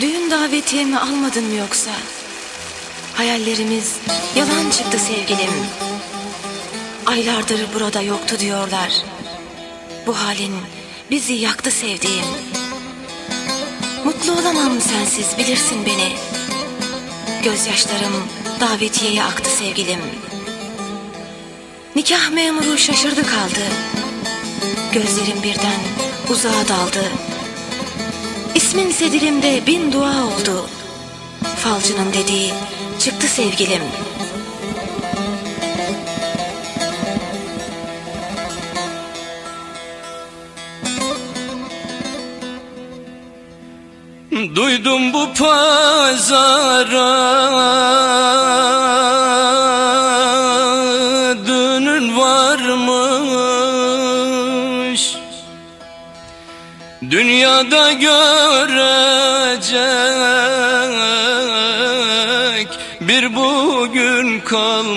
Düğün davetiyemi almadın mı yoksa? Hayallerimiz yalan çıktı sevgilim. Aylardır burada yoktu diyorlar. Bu halin bizi yaktı sevdiğim. Mutlu olamam sensiz bilirsin beni. Gözyaşlarım davetiyeye aktı sevgilim. Nikah memuru şaşırdı kaldı. Gözlerim birden uzağa daldı. İsmin sedilimde bin dua oldu. Falcının dediği çıktı sevgilim. Duydum bu pazara dünün varmış Dünyada görecek bir bugün kalmış.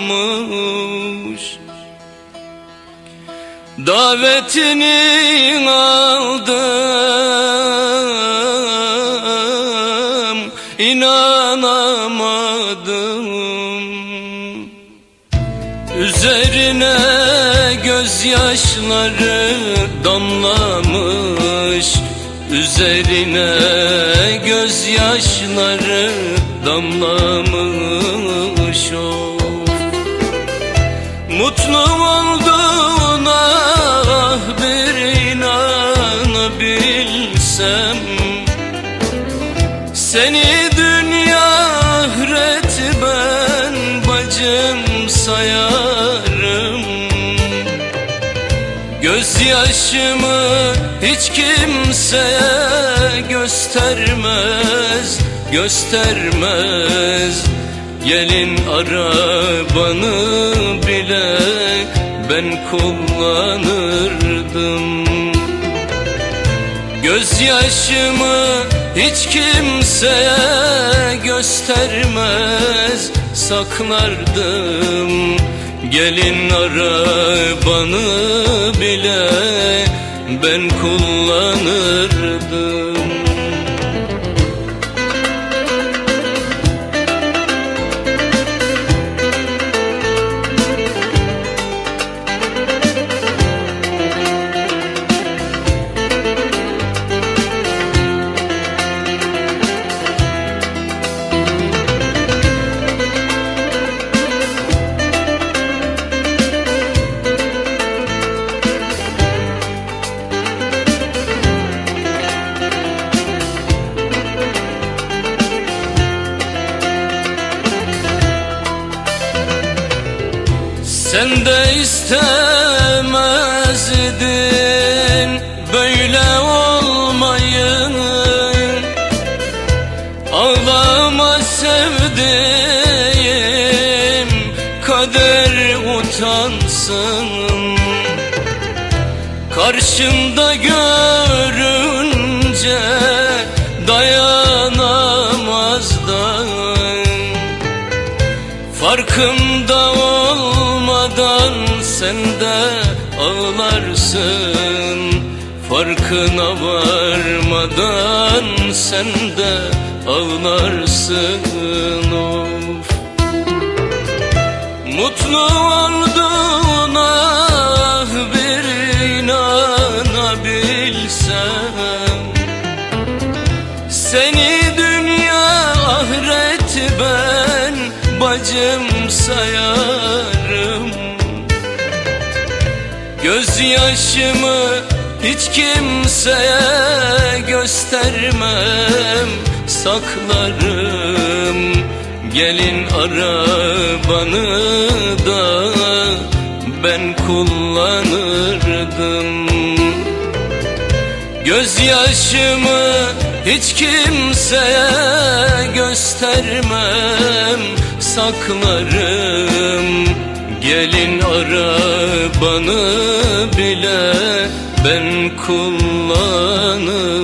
Davetini aldım inanamadım. Üzerine gözyaşları damlamış. Üzerine gözyaşları damlamış o Mutlu olduğuna ah bir inanabilsem Seni dünya ahiret ben bacım sayarım. Gözyaşımı hiç kimseye göstermez Göstermez Gelin arabanı bile ben kullanırdım. Gözyaşımı hiç kimseye göstermez saklardım. Gelin arabanı bile ben kullanırdım Sen de istemezdin böyle olmayı Ağlama sevdiğim kader utansın. Karşımda görünce dayanamazdım Farkında olmadan Farkına varmadan sen de ağlarsın of. Mutlu olduğuna bir inanabilsem Seni dünya ahiret ben bacım sayarım. Gözyaşımı hiç kimseye göstermem Saklarım. Gelin arabanı da ben kullanırdım. Gözyaşımı hiç kimseye göstermem Saklarım. Gelin arabanı ben kullanırım.